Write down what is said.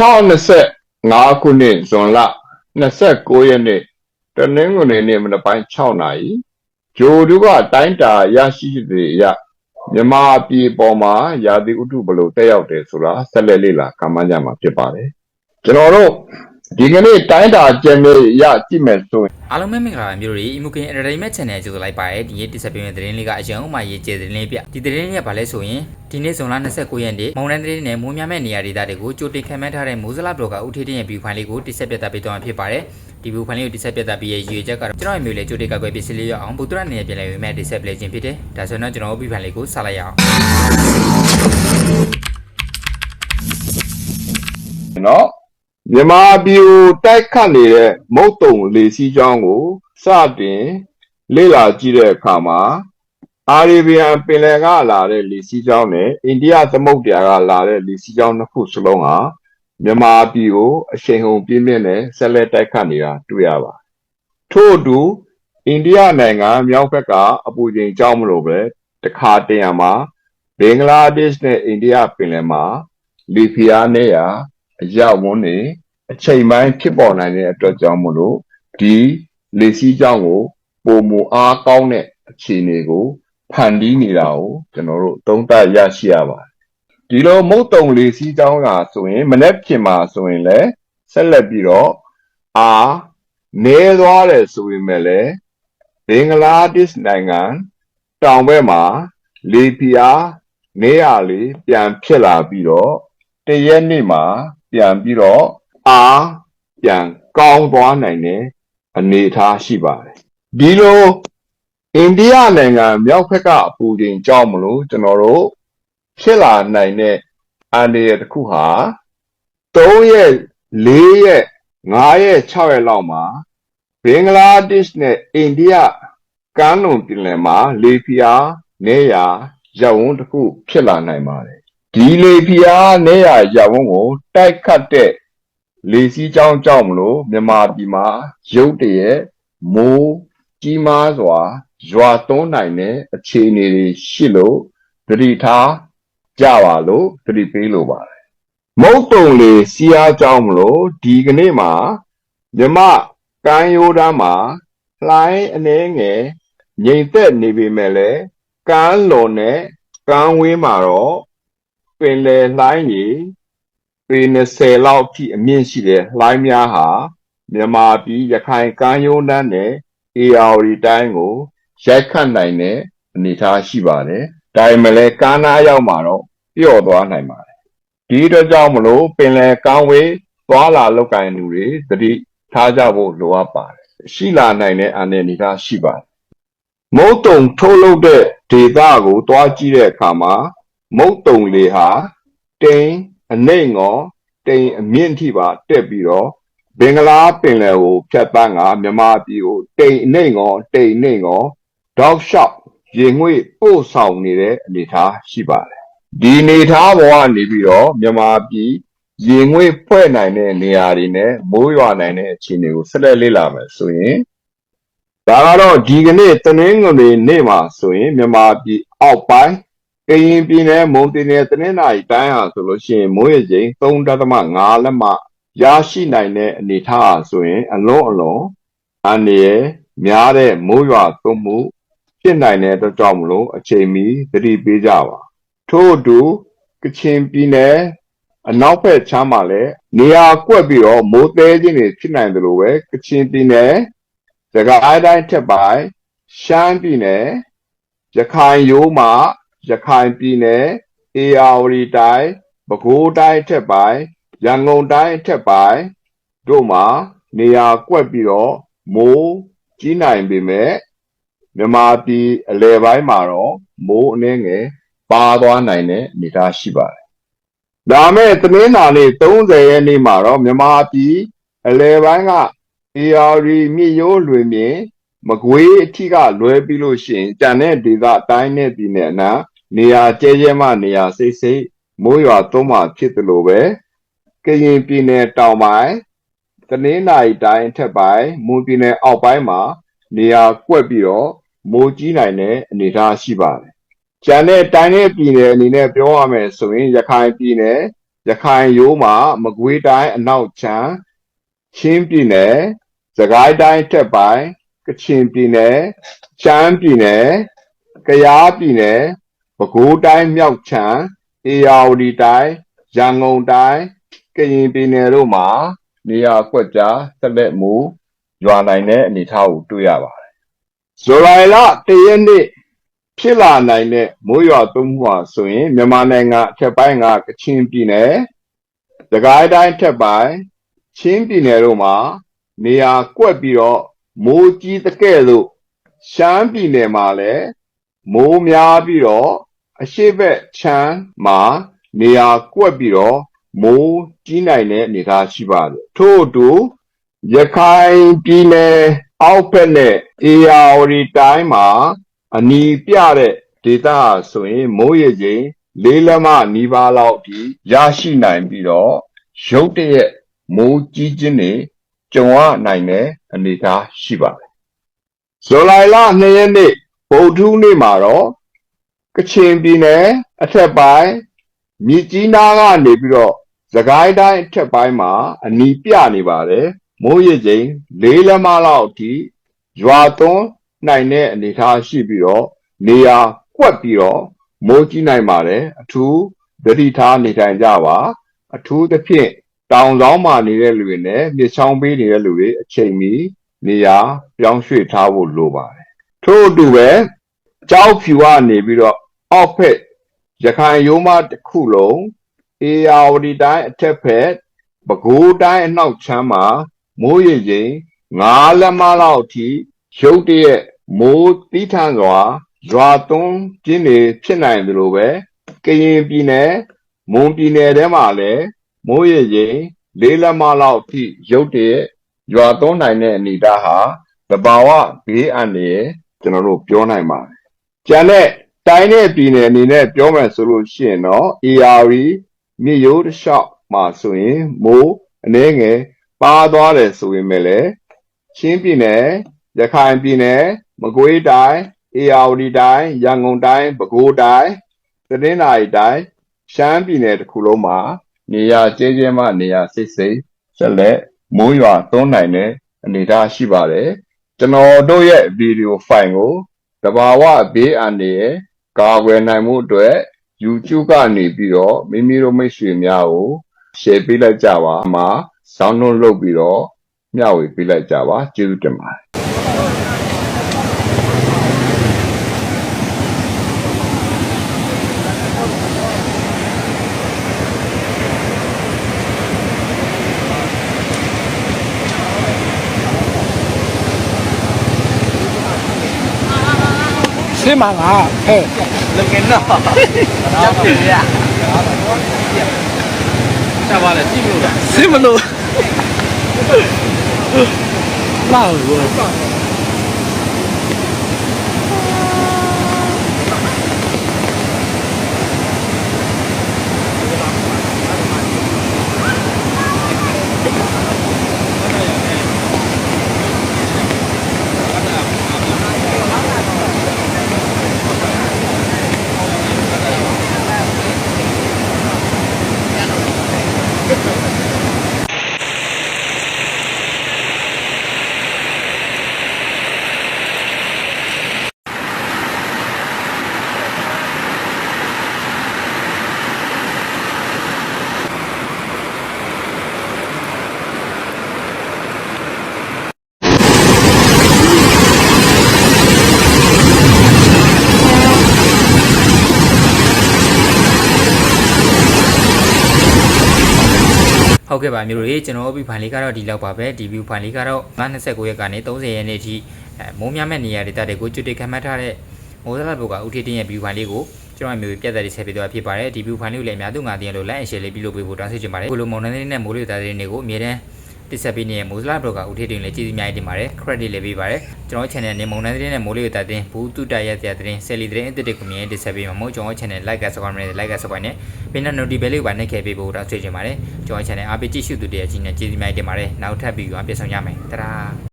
2025ခုနှစ်ဇွန်လ29ရက်နေ့တနင်္ဂနွေနေ့မနက်ပိုင်း6နာရီဂျိုဒုကတိုင်းတာရရှိတွေအရမြန်မာပြည်ပေါ်မှာရာသီဥတုဘယ်လိုတက်ရောက်တယ်ဆိုတာဆက်လက်လေ့လာကမ်းမကြမှာဖြစ်ပါတယ်ကျွန်တော်တို့ ဒီကနေ့တိုင်းတာကျင်းလေးရကြည့်မယ်ဆိုရင်အားလုံးပဲမင်္ဂလာပါမျိုးတွေ Imukin Entertainment Channel ကြိုဆိုလိုက်ပါရစေဒီနေ့တင်ဆက်ပေးမယ့်သတင်းလေးကအရန်ဥမာရေးကျေသတင်းလေးပြဒီသတင်းလေးကဘာလဲဆိုရင်ဒီနေ့ဇွန်လ29ရက်နေ့မောင်နှံသတင်းနဲ့မိုးများမဲ့နေရာဒေသတွေကိုကြိုတင်ခံမှန်းထားတဲ့မိုးစလာဘလော့ကဦးထေးတင်ရဲ့ view file လေးကိုတင်ဆက်ပြသပေးသွားမှာဖြစ်ပါတယ်ဒီ view file လေးကိုတင်ဆက်ပြသပေးရဲ့ရည်ရွယ်ချက်ကတော့ကျွန်တော်ရဲ့မျိုးလေးကြိုတင်ကောက်ွယ်ပစ္စည်းလေးရအောင်ဗုဒ္ဓရနေရာပြန်လည်ဝင်မဲ့တင်ဆက်ပေးခြင်းဖြစ်တယ်ဒါဆိုတော့ကျွန်တော် view file လေးကိုစလိုက်ရအောင်နော် မြန်မာပြည်ကိုတိုက်ခတ်နေတဲ့မုတ်တုံလေစီးကြောင်းကိုစတင်လေ့လာကြည့်တဲ့အခါမှာအာရေဗီယံပင်လယ်ကလာတဲ့လေစီးကြောင်းနဲ့အိန္ဒိယသမုဒ္ဒရာကလာတဲ့လေစီးကြောင်းနှစ်ခုစလုံးဟာမြန်မာပြည်ကိုအရှိန်ဟုန်ပြင်းပြင်းနဲ့ဆက်လက်တိုက်ခတ်နေတာတွေ့ရပါတယ်ထို့အတူအိန္ဒိယနိုင်ငံမြောက်ဘက်ကအပူချိန်ကြောင်းမလို့ပဲတခါတရံမှာဘင်္ဂလားဒေ့ရှ်နဲ့အိန္ဒိယပင်လယ်မှာလီဖီယာနဲ့ရာ အရောက်ဝန်းနေအချိန်ပိုင်းဖြစ်ပေါ်နိုင်တဲ့အတွက်ကြောင့်မလို့ဒီလေစီးကြောင်းကိုပုံမူအားကောင်းတဲ့အခြေအနေကိုဖန်တီးနေတာကိုကျွန်တော်တို့သုံးသပ်ရရှိရပါတယ်ဒီလိုမုတ်တုံလေစီးကြောင်းကဆိုရင်မနေ့ဖြစ်မှာဆိုရင်လည်းဆက်လက်ပြီးတော့အာနေသွားတယ်ဆိုရင်လည်းဘင်္ဂလားဒေ့ရှ်နိုင်ငံတောင်ဘက်မှာလေပြားနေရလေးပြန်ဖြစ်လာပြီးတော့တရက်နေ့မှာ ပြန်ပြီးတော့အားပြန်ကောင်းသွားနိုင်တဲ့အနေအထားရှိပါတယ်ဒီလိုအိန္ဒိယနိုင်ငံမြောက်ဘက်ကအပူချိန်ကြောက်မလို့ကျွန်တော်တို့ဖြစ်လာနိုင်တဲ့အန္တရာယ်တစ်ခုဟာ3ရက်4ရက်5ရက်6ရက်လောက်မှာဘင်္ဂလားဒေ့ရှ်နဲ့အိန္ဒိယကမ်းလွန်ပြည်လယ်မှာလေပြားနေရာရပ်ဝန်းတစ်ခုဖြစ်လာနိုင်ပါတယ် ဒီလေဖျားနဲ့ရရဝန်းကိုတိုက်ခတ်တဲ့လေစီးကြောင်းကြောင့်မလို့မြန်မာပြည်မှာရုတ်တရက်မိုးကြီးမားစွာရွာသွန်းနိုင်တဲ့အခြေအနေတွေရှိလို့သတိထားကြပါလို့သတိပေးလိုပါတယ်မုတ်တုံလေစီးအားကြောင့်မလို့ဒီကနေ့မှာမြမကမ်းရိုးတန်းမှာလှိုင်းအနှဲငယ်ငြိမ်သက်နေပေမဲ့လည်းကမ်းလွန်နဲ့ကမ်းဝေးမှာတော့ ပင်လယ်လှိုင်းကြီးပေ20လောက်အထိအမြင့်ရှိတဲ့လှိုင်းများဟာမြန်မာပြည်ရခိုင်ကမ်းရိုးတန်းနဲ့ AR တိုင်းကိုရိုက်ခတ်နိုင်တဲ့အနေအထားရှိပါတယ်။ဒါပေမဲ့လည်းကမ်းနားရောက်မှာတော့ပျော့သွားနိုင်ပါတယ်။ဒီအတွက်ကြောင့်မလို့ပင်လယ်ကမ်းဝေးသွားလာလောက်ကင်သူတွေသတိထားကြဖို့လိုအပ်ပါတယ်။ရှိလာနိုင်တဲ့အနေအထားရှိပါတယ်။မုတ်တုံထုတ်လုပ်တဲ့ဒေသကိုတွားကြည့်တဲ့အခါမှာ မုတ်တုံလေဟာတိမ်အနှိမ့်ငေါတိမ်အမြင့်ထိပါတက်ပြီးတော့ဘင်္ဂလားပင်လယ်ကိုဖြတ်တန်းကမြန်မာပြည်ကိုတိမ်အနှိမ့်ငေါတိမ်အနှိမ့်ငေါတောက်လျှောက်ရေငွေ့ပို့ဆောင်နေတဲ့အနေအထားရှိပါတယ်ဒီအနေအထားပေါ်ကနေပြီးတော့မြန်မာပြည်ရေငွေ့ဖွဲ့နိုင်တဲ့နေရာတွေနဲ့မိုးရွာနိုင်တဲ့အခြေအနေကိုဆက်လက်လေ့လာမယ်ဆိုရင်ဒါကတော့ဒီကနေ့တနင်္ဂနွေနေ့မှာဆိုရင်မြန်မာပြည်အောက်ပိုင်း ကရင်ပြည်နယ်မွန်ပြည်နယ်တနင်္သာရီတိုင်းဟာဆိုလို့ရှိရင်မိုးရေချိန်3.5လက်မရရှိနိုင်တဲ့အနေအထားဟာဆိုရင် အလုံးအလုံးအန္တရာယ်များတဲ့မိုးရွာသွန်းမှုဖြစ်နိုင်တဲ့အတွက်ကြောင့်မလို့အချိန်မီသတိပေးကြပါထို့အတူကချင်ပြည်နယ်အနောက်ဘက်ခြမ်းမှာလည်းနေရာကွက်ပြီးတော့မိုးသေးခြင်းတွေဖြစ်နိုင်တယ်လို့ပဲကချင်ပြည်နယ်စကိုင်းတိုင်းထက်ပိုင်းရှမ်းပြည်နယ်ရခိုင်ရိုးမှာ ရခိုင်ပြည်နယ်အေရဝတီတိုင်းပဲခူးတိုင်းထက်ပိုင်းရန်ကုန်တိုင်းထက်ပိုင်းတို့မှာနေရာကွက်ပြီးတော့မိုးကြီးနိုင်ပေမဲ့မြန်မာပြည်အလယ်ပိုင်းမှာတော့မိုးအနှဲငယ်ပါသွားနိုင်တဲ့အနေအထားရှိပါတယ်။ဒါမဲ့သမင်းသာနေ့30ရက်နေ့မှာတော့မြန်မာပြည်အလယ်ပိုင်းကအေရဝတီမြစ်ရိုးလွင်ပြင်မကွေးအထိကလွဲပြီးလို့ရှိရင်ကြံတဲ့ဒေသတိုင်းနဲ့ပြည်နယ်အနား နေရာကျဲကျဲမှနေရာစိတ်စိတ်မိုးရွာသွန်းမှဖြစ်တယ်လို့ပဲကရင်ပြည်နယ်တောင်ပိုင်းတနင်္သာရီတိုင်းထက်ပိုင်းမွန်ပြည်နယ်အောက်ပိုင်းမှာ နေရာကွက်ပြီးတော့မိုးကြီးနိုင်တဲ့အနေအထားရှိပါတယ်။ကျန်တဲ့တိုင်းနဲ့ပြည်နယ်အနေနဲ့ပြောရမယ်ဆိုရင်ရခိုင်ပြည်နယ်ရခိုင်ရိုးမှာမကွေးတိုင်းအနောက်ချမ်းချင်းပြည်နယ်စကိုင်းတိုင်းထက်ပိုင်းကချင်ပြည်နယ်ရှမ်းပြည်နယ်ကယားပြည်နယ် ပဲခူးတိုင်းမြောက်ချမ်းအေရဝတီတိုင်းရန်ကုန်တိုင်းကရင်ပြည်နယ်တို့မှာနေရာကွက်ကြားဆက်လက်မူရွာနိုင်တဲ့အနေအထားကိုတွေ့ရပါတယ်ဇူလိုင်လ၁ရက်နေ့ဖြစ်လာနိုင်တဲ့မိုးရွာသွန်းမှုဟာဆိုရင်မြန်မာနိုင်ငံအထက်ပိုင်းကကချင်ပြည်နယ်၊သခိုင်းတိုင်းထက်ပိုင်းချင်းပြည်နယ်တို့မှာနေရာကွက်ပြီးတော့မိုးကြီးတဲ့ကဲ့သို့ရှမ်းပြည်နယ်မှာလည်းမိုးများပြီးတော့ အရှိတ်ဘက်ချမ်းမှာ နေရာကွက်ပြီးတော့မိုးကြီးနိုင်တဲ့အနေအထားရှိပါတယ်ထို့အတူရခိုင်ပြည်နယ်အောက်ဘက်နဲ့အေရဝတီတိုင်းမှာ အနီးပြတဲ့ဒေသဟာဆိုရင်မိုးရေချိန်လေးလက်မနီးပါးလောက်အထိရရှိနိုင်ပြီးတော့ရုတ်တရက်မိုးကြီးခြင်းတွေကြုံရနိုင်တဲ့အနေအထားရှိပါတယ်။ဇူလိုင်လ2ရက်နေ့ဗုဒ္ဓဟူးနေ့မှာတော့ ကချင်ပြည်နယ်အထက်ပိုင်းမြစ်ကြီးနားကနေပြီးတော့စကိုင်းတိုင်းအထက်ပိုင်းမှာအနီးပြနေပါတယ်။မိုးရေချိန်လေးလက်မလောက်အထိရွာသွန်းနိုင်တဲ့အနေအထားရှိပြီးတော့နေရာကွက်ပြီးတော့မိုးကြီးနိုင်ပါတယ်အထူးသတိထားနေထိုင်ကြပါ အထူးသဖြင့်တောင်ဆောင်မှာနေတဲ့လူတွေနဲ့မြေချောင်းပေးနေတဲ့လူတွေအချိန်မီနေရာပြောင်းရွှေ့ထားဖို့လိုပါတယ်ထို့အတူပဲကြောက်ဖြူကနေပြီးတော့ အောက်ဖက်ရခိုင်ရိုးမတစ်ခုလုံးအေယာဝတီတိုင်းအထက်ဖက်ပဲခူးတိုင်းအနောက်ချမ်းမှာမိုးရေချိန်ငါးလက်မလောက်အထိရုတ်တရက်မိုးတီးထန်စွာရွာသွန်းပြင်းနေဖြစ်နိုင်တယ်လို့ပဲကရင်ပြည်နယ်မွန်ပြည်နယ်ထဲမှာလည်းမိုးရေချိန်လေးလက်မလောက်အထိရုတ်တရက်ရွာသွန်းနိုင်တဲ့အနေအထားဟာသဘာဝဘေးအန္တရာယ်ကျွန်တော်တို့ပြောနိုင်ပါတယ်။ကျန်တဲ့ တိုင်းနဲ့ပြည်နယ်အနေနဲ့ပြောမယ်ဆိုလို့ရှိရင်တော့ AR မြေရိုးတစ်လျှောက်မှာဆိုရင်မိုးအနည်းငယ်ပါသွားတယ်ဆိုရင်လည်းချင်းပြည်နယ်ရခိုင်ပြည်နယ်မကွေးတိုင်းအေရဝတီတိုင်းရန်ကုန်တိုင်းပဲခူးတိုင်းသတင်းနာရီတိုင်းရှမ်းပြည်နယ်တစ်ခုလုံးမှာနေရာကျဲကျဲမှနေရာစိတ်စိတ်ဆက်လက်မိုးရွာသွန်းနိုင်တဲ့အနေအထားရှိပါတယ်ကျွန်တော်တို့ရဲ့ဗီဒီယိုဖိုင်ကိုတဘာဝဘေးအန္တရာယ် ကာကွယ်နိုင်မှုအတွက် YouTube ကနေပြီးတော့မိမိတို့မိတ်ဆွေများကို share ပေးလိုက်ကြပါမှာ download လုပ်ပြီးတော့မျှဝေပေးလိုက်ကြပါကျေးဇူးတင်ပါတယ် ဖြစ်မှာကဟဲ့လုံငင်တော့ရောက်ပြီရတာပါလေစိမလို့စိမလို့လာလို့ ဟုတ်ကဲ့ပါမျိုးတွေကျွန်တော်တို့ view file လေးကတော့ဒီလောက်ပါပဲဒီ view file လေးကတော့929ရက်ကနေ30ရက်နေ့အထိအဲမိုးများမဲ့နေရာဒေသတွေကိုကျွတ်တိခံမှတ်ထားတဲ့မိုးစလဘုတ်ကဦးထေးတင်းရဲ့ view file လေးကိုကျွန်တော်မျိုးပြတ်သက်လေးဆက်ပေးသွားဖြစ်ပါတယ်ဒီ view file လေးကိုလည်းအများသူငါတင်ရလို့ like and share လေးပြုလုပ်ပေးဖို့တောင်းဆိုချင်ပါတယ်ဘလိုမောင်နှင်းလေးနဲ့မိုးလေသားလေးတွေကိုအမြဲတမ်း တစ်ဆက်ပေးနေတဲ့မိုးစလဘုတ်ကဦးထေးတင်းလည်းကျေးဇူးအများကြီးတင်ပါတယ် credit လေးပေးပါတယ်ကျွန်တော် channel နဲ့မောင်နှင်းလေးနဲ့မိုးလေသားတင်ဘူးတုတရရတဲ့တဲ့ဆယ်လီတဲ့ edit ကိုမြင်တစ်ဆက်ပေးမှာမို့ကျွန်တော် channel like က subscribe နဲ့ like က subscribe နဲ့ပင်နဲ့ notification လေးကိုပါနှိပ်ခဲ့ပေးဖို့တောင်းဆိုချင်ပါတယ်ကျွန်တော် channel အားပေးကြည့်ရှုသူတွေအချင်းနဲ့ကျေးဇူးများတင်ပါတယ်နောက်ထပ်ဗီဒီယိုအပြည့်ဆောင်ရမယ်တရာ